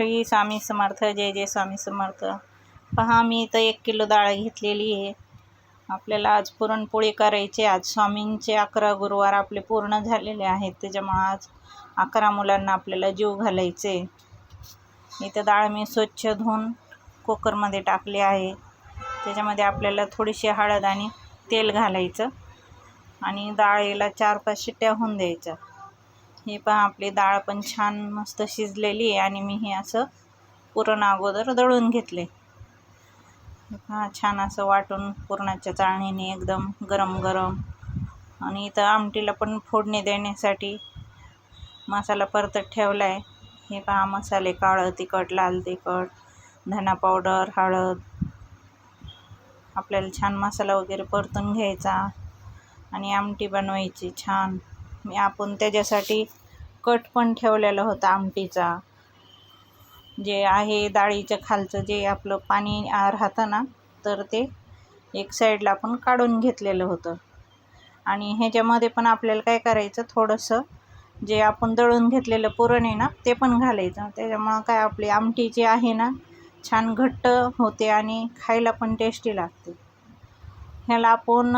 श्री स्वामी समर्थ जय जय स्वामी समर्थ. पहा मी इथं एक किलो डाळ घेतलेली आहे. आपल्याला आज पुरणपोळी करायची आज स्वामींचे अकरा गुरुवार आपले पूर्ण झालेले आहेत. त्याच्यामुळं आज अकरा मुलांना आपल्याला जीव घालायचे इथं डाळ मी स्वच्छ धुवून कुकरमध्ये टाकली आहे. त्याच्यामध्ये आपल्याला थोडीशी हळद आणि तेल घालायचं आणि डाळीला चार पाच शिट्ट्या होऊन द्यायच्या. हे पहा आपली डाळ पण छान मस्त शिजलेली आहे आणि मी हे असं पुरण अगोदर दळून घेतले. हा छान असं वाटून पुरणाच्या चाळणीने एकदम गरम गरम. आणि इथं आमटीला पण फोडणी देण्यासाठी मसाला परतत ठेवला आहे हे पहा मसाले काळं तिखट लाल तिखट धना पावडर हळद. आपल्याला छान मसाला वगैरे परतून घ्यायचा आणि आमटी बनवायची छान. मी आपण त्याच्यासाठी कट पण ठेवलेला होता आमटीचा. जे आहे डाळीच्या खालचं जे आपलं पाणी राहतं ना तर ते एक साईडला आपण काढून घेतलेलं होतं. आणि ह्याच्यामध्ये पण आपल्याला काय करायचं थोडंसं जे आपण दळून घेतलेलं पुरण आहे ना ते पण घालायचं. त्याच्यामुळं काय आपली आमटी जी आहे ना छान घट्ट होते आणि खायला पण टेस्टी लागते. ह्याला आपण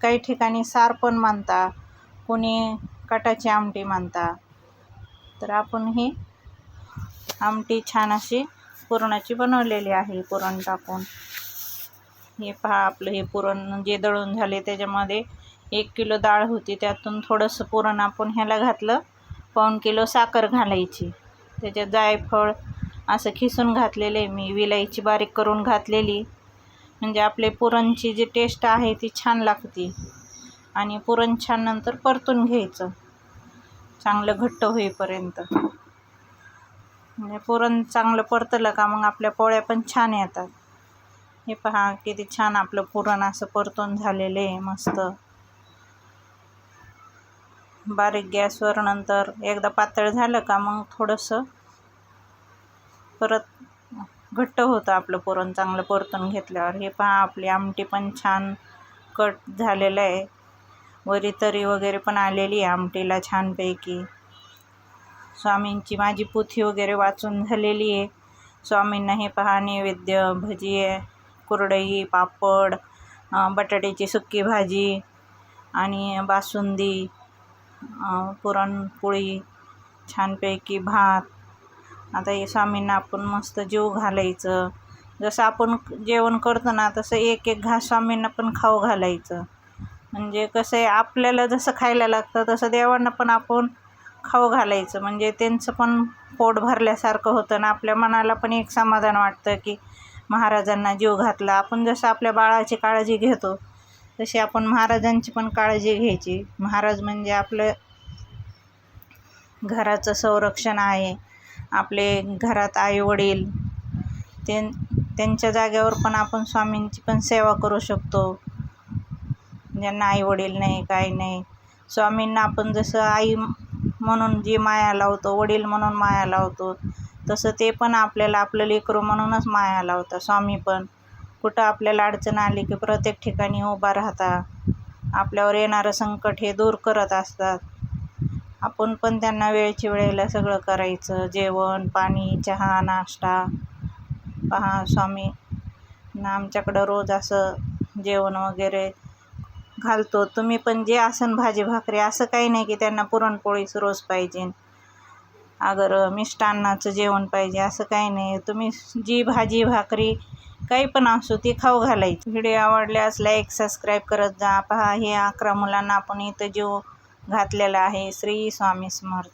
काही ठिकाणी सार पण मानता. कोणी कटाची आमटी मानता तर आपण ही आमटी छान अशी पुरणाची बनवलेली आहे पुरण टाकून. हे पहा आपलं हे पुरण जे दळून झाले त्याच्यामध्ये एक किलो डाळ होती त्यातून थोडंसं पुरण आपण ह्याला घातलं पाऊण किलो साखर घालायची. त्याच्यात जायफळ असं खिसून घातलेले मी विलायची बारीक करून घातलेली. म्हणजे आपले पुरणची जी टेस्ट आहे ती छान लागते. आणि पुरण छान नंतर परतून घ्यायचं. चांगलं घट्ट होईपर्यंत. म्हणजे पुरण चांगलं परतलं का मग आपल्या पोळ्या पण छान येतात. हे पहा किती छान आपलं पुरण असं परतून झालेलं आहे मस्त. बारीक गॅसवर नंतर एकदा पातळ झालं का मग थोडंसं परत घट्ट होतं आपलं पुरण चांगलं परतून घेतल्यावर. हे पहा आपली आमटी पण छान कट झालेलं आहे. वरी तरी वगैरे पण आलेली आहे आमटीला छानपैकी. स्वामींची माझी पोथी वगैरे वाचून झालेली आहे. स्वामींना हे पहा नैवेद्य भजी आहे कुरडई पापड बटाट्याची सुक्की भाजी आणि बासुंदी पुरणपोळी छानपैकी भात. आता हे स्वामींना आपण मस्त जीव घालायचं. जसं आपण जेवण करतो ना तसं एक एक घास स्वामींना पण खाऊ घालायचं. म्हणजे कसं आहे आपल्याला जसं खायला लागतं तसं देवांना पण आपण खाऊ घालायचं. म्हणजे त्यांचं पण पोट भरल्यासारखं होतं ना. आपल्या मनाला पण एक समाधान वाटतं की महाराजांना जीव घातला. आपण जसं आपल्या बाळाची काळजी घेतो तशी आपण महाराजांची पण काळजी घ्यायची. महाराज म्हणजे आपलं घराचं संरक्षण आहे. आपले घरात आईवडील त्यां त्यांच्या जाग्यावर पण आपण स्वामींची पण सेवा करू शकतो. ज्यांना आईवडील नाही काही नाही. स्वामींना आपण जसं आई म्हणून जी माया लावतो वडील म्हणून माया लावतो तसं ते पण आपल्याला आपलं लेकरू म्हणूनच माया लावतं स्वामी पण. कुठं आपल्याला अडचण आली की प्रत्येक ठिकाणी उभा राहता. आपल्यावर येणारं संकट हे दूर करत असतात. आपण पण त्यांना वेळची वेळेला सगळं करायचं. जेवण पाणी चहा नाश्ता. पहा स्वामी ना आमच्याकडं रोज असं जेवण वगैरे घालतो. तुम्ही पण जे असन भाजी भाकरी असं काही नाही की त्यांना पुरणपोळीच रोज पाहिजे. अगर मिष्टान्नाचं जेवण पाहिजे असं काही नाही. तुम्ही जी भाजी भाकरी काही पण असो ती खाऊ घालायची. व्हिडिओ आवडल्यास लाईक सबस्क्राईब करत जा. पहा हे अकरा मुलांना आपण इथं जीव घातलेला आहे. श्री स्वामी समर्थ.